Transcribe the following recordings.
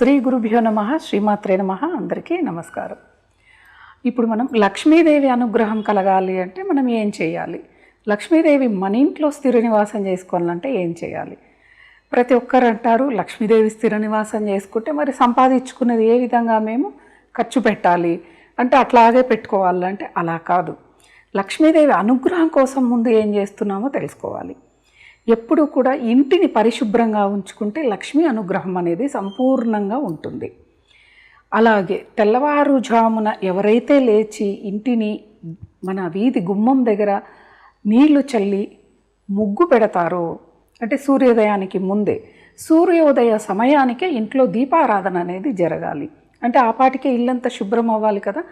శ్రీ గురుభ్యో నమ శ్రీమాత్రే నమ అందరికీ నమస్కారం. ఇప్పుడు మనం లక్ష్మీదేవి అనుగ్రహం కలగాలి అంటే మనం ఏం చేయాలి? లక్ష్మీదేవి మన ఇంట్లో స్థిర నివాసం చేసుకోవాలంటే ఏం చేయాలి? ప్రతి ఒక్కరు అంటారు లక్ష్మీదేవి స్థిర నివాసం చేసుకుంటే మరి సంపాదించుకున్నది ఏ విధంగా మేము ఖర్చు పెట్టాలి? అంటే అట్లాగే పెట్టుకోవాలంటే అలా కాదు. లక్ష్మీదేవి అనుగ్రహం కోసం ముందు ఏం చేస్తున్నామో తెలుసుకోవాలి. ఎప్పుడు కూడా ఇంటిని పరిశుభ్రంగా ఉంచుకుంటే లక్ష్మీ అనుగ్రహం అనేది సంపూర్ణంగా ఉంటుంది. అలాగే తెల్లవారుజామున ఎవరైతే లేచి ఇంటిని మన వీధి గుమ్మం దగ్గర నీళ్ళు చల్లి ముగ్గు పెడతారో అంటే సూర్యోదయానికి ముందే సూర్యోదయ సమయానికే ఇంట్లో దీపారాధన అనేది జరగాలి. అంటే ఆ పాటికే ఇల్లంతా శుభ్రం అవ్వాలి కదా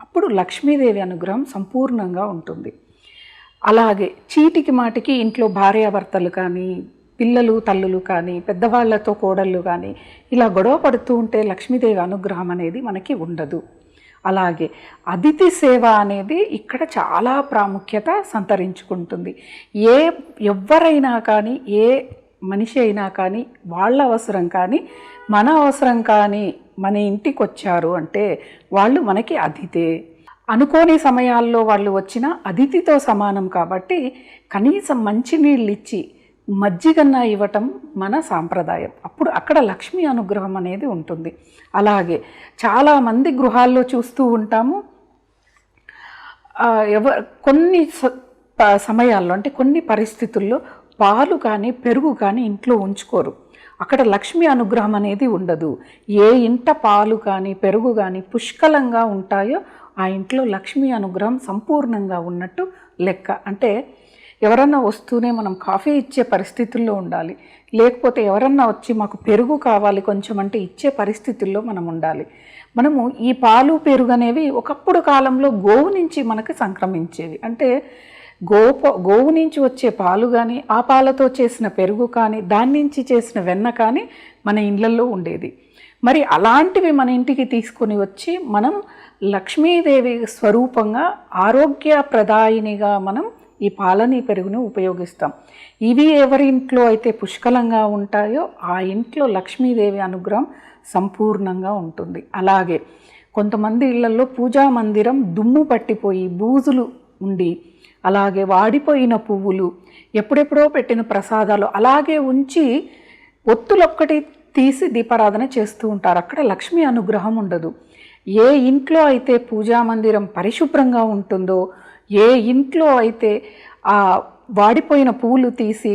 అప్పుడు లక్ష్మీదేవి అనుగ్రహం సంపూర్ణంగా ఉంటుంది. అలాగే చీటికి మాటికి ఇంట్లో భార్యాభర్తలు కానీ పిల్లలు తల్లులు కానీ పెద్దవాళ్ళతో కోడళ్ళు కానీ ఇలా గొడవ పడుతూ ఉంటే లక్ష్మీదేవి అనుగ్రహం అనేది మనకి ఉండదు. అలాగే అతిథి సేవ అనేది ఇక్కడ చాలా ప్రాముఖ్యత సంతరించుకుంటుంది. ఏ ఎవరైనా కానీ ఏ మనిషి అయినా కానీ వాళ్ళ అవసరం కానీ మన అవసరం కానీ మన ఇంటికి వచ్చారు అంటే వాళ్ళు మనకి అతిథే. అనుకోని సమయాల్లో వాళ్ళు వచ్చిన అతిథితో సమానం కాబట్టి కనీసం మంచినీళ్ళు ఇచ్చి మజ్జిగన్న ఇవ్వటం మన సాంప్రదాయం. అప్పుడు అక్కడ లక్ష్మీ అనుగ్రహం అనేది ఉంటుంది. అలాగే చాలామంది గృహాల్లో చూస్తూ ఉంటాము. ఎవ కొన్ని సమయాల్లో అంటే కొన్ని పరిస్థితుల్లో పాలు కానీ పెరుగు కానీ ఇంట్లో ఉంచుకోరు. అక్కడ లక్ష్మి అనుగ్రహం అనేది ఉండదు. ఏ ఇంట పాలు కానీ పెరుగు కానీ పుష్కలంగా ఉంటాయో ఆ ఇంట్లో లక్ష్మీ అనుగ్రహం సంపూర్ణంగా ఉన్నట్టు లెక్క. అంటే ఎవరన్నా వస్తూనే మనం కాఫీ ఇచ్చే పరిస్థితుల్లో ఉండాలి. లేకపోతే ఎవరన్నా వచ్చి మాకు పెరుగు కావాలి కొంచెం అంటే ఇచ్చే పరిస్థితుల్లో మనం ఉండాలి. మనము ఈ పాలు పెరుగు అనేవి ఒకప్పుడు కాలంలో గోవు నుంచి మనకు సంక్రమించేవి. అంటే గోప గోవు నుంచి వచ్చే పాలు కానీ ఆ పాలతో చేసిన పెరుగు కానీ దాని నుంచి చేసిన వెన్న కానీ మన ఇళ్ళల్లో ఉండేది. మరి అలాంటివి మన ఇంటికి తీసుకొని వచ్చి మనం లక్ష్మీదేవి స్వరూపంగా ఆరోగ్యప్రదాయినిగా మనం ఈ పాలని పెరుగుని ఉపయోగిస్తాం. ఇవి ఎవరి ఇంట్లో అయితే పుష్కలంగా ఉంటాయో ఆ ఇంట్లో లక్ష్మీదేవి అనుగ్రహం సంపూర్ణంగా ఉంటుంది. అలాగే కొంతమంది ఇళ్ళలో పూజా మందిరం దుమ్ము పట్టిపోయి బూజులు ఉండి అలాగే వాడిపోయిన పువ్వులు ఎప్పుడెప్పుడో పెట్టిన ప్రసాదాలు అలాగే ఉంచి ఒత్తులొక్కటి తీసి దీపారాధన చేస్తూ ఉంటారు. అక్కడ లక్ష్మీ అనుగ్రహం ఉండదు. ఏ ఇంట్లో అయితే పూజా మందిరం పరిశుభ్రంగా ఉంటుందో ఏ ఇంట్లో అయితే ఆ వాడిపోయిన పువ్వులు తీసి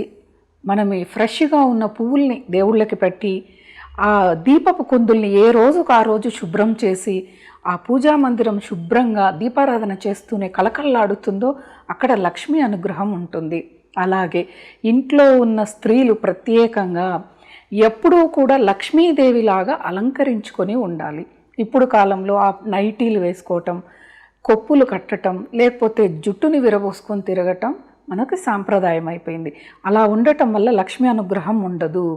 మనం ఫ్రెష్గా ఉన్న పువ్వుల్ని దేవుళ్ళకి పెట్టి ఆ దీపపు కుందుల్ని ఏ రోజుకు ఆ రోజు శుభ్రం చేసి ఆ పూజా మందిరం శుభ్రంగా దీపారాధన చేస్తూనే కలకల్లాడుతుందో అక్కడ లక్ష్మీ అనుగ్రహం ఉంటుంది. అలాగే ఇంట్లో ఉన్న స్త్రీలు ప్రత్యేకంగా ఎప్పుడూ కూడా లక్ష్మీదేవిలాగా అలంకరించుకొని ఉండాలి. ఇప్పుడు కాలంలో ఆ నైటీలు వేసుకోవటం కొప్పులు కట్టటం లేకపోతే జుట్టుని విరబోసుకొని తిరగటం మనకు సాంప్రదాయం అయిపోయింది అలా ఉండటం వల్ల లక్ష్మీ అనుగ్రహం ఉండదు.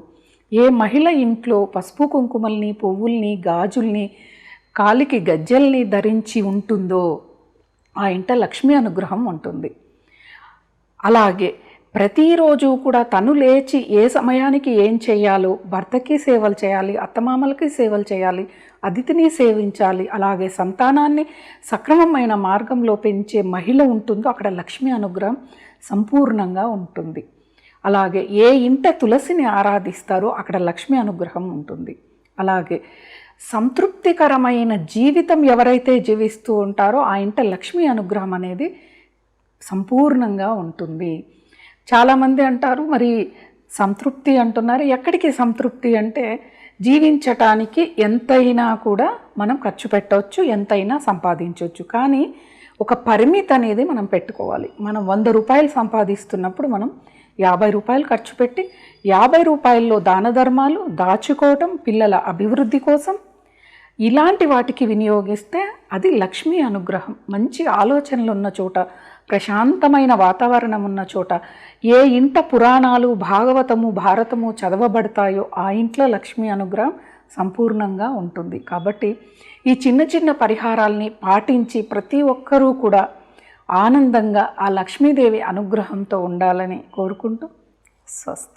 ఏ మహిళ ఇంట్లో పసుపు కుంకుమల్ని పువ్వుల్ని గాజుల్ని కాలికి గజ్జల్ని ధరించి ఉంటుందో ఆ ఇంట లక్ష్మీ అనుగ్రహం ఉంటుంది. అలాగే ప్రతిరోజు కూడా తను లేచి ఏ సమయానికి ఏం చేయాలో భర్తకి సేవలు చేయాలి అత్తమామలకి సేవలు చేయాలి అతిథిని సేవించాలి అలాగే సంతానాన్ని సక్రమమైన మార్గంలో పెంచే మహిళ ఉంటుందో అక్కడ లక్ష్మీ అనుగ్రహం సంపూర్ణంగా ఉంటుంది. అలాగే ఏ ఇంట తులసిని ఆరాధిస్తారో అక్కడ లక్ష్మీ అనుగ్రహం ఉంటుంది. అలాగే సంతృప్తికరమైన జీవితం ఎవరైతే జీవిస్తూ ఉంటారో ఆ ఇంట లక్ష్మీ అనుగ్రహం అనేది సంపూర్ణంగా ఉంటుంది. చాలామంది అంటారు మరి సంతృప్తి అంటున్నారు. ఎక్కడికి సంతృప్తి అంటే జీవించటానికి ఎంతైనా కూడా మనం ఖర్చు పెట్టవచ్చు ఎంతైనా సంపాదించవచ్చు కానీ ఒక పరిమితి అనేది మనం పెట్టుకోవాలి. మనం వంద రూపాయలు సంపాదిస్తున్నప్పుడు మనం యాభై రూపాయలు ఖర్చు పెట్టి యాభై రూపాయల్లో దాన ధర్మాలు దాచుకోవటం పిల్లల అభివృద్ధి కోసం ఇలాంటి వాటికి వినియోగిస్తే అది లక్ష్మీ అనుగ్రహం. మంచి ఆలోచనలు ఉన్న చోట ప్రశాంతమైన వాతావరణం ఉన్న చోట ఏ ఇంట పురాణాలు భాగవతము భారతము చదవబడతాయో ఆ ఇంట్లో లక్ష్మీ అనుగ్రహం సంపూర్ణంగా ఉంటుంది. కాబట్టి ఈ చిన్న చిన్న పరిహారాల్ని పాటించి ప్రతి ఒక్కరూ కూడా ఆనందంగా ఆ లక్ష్మీదేవి అనుగ్రహంతో ఉండాలని కోరుకుంటూ స్వస్తి.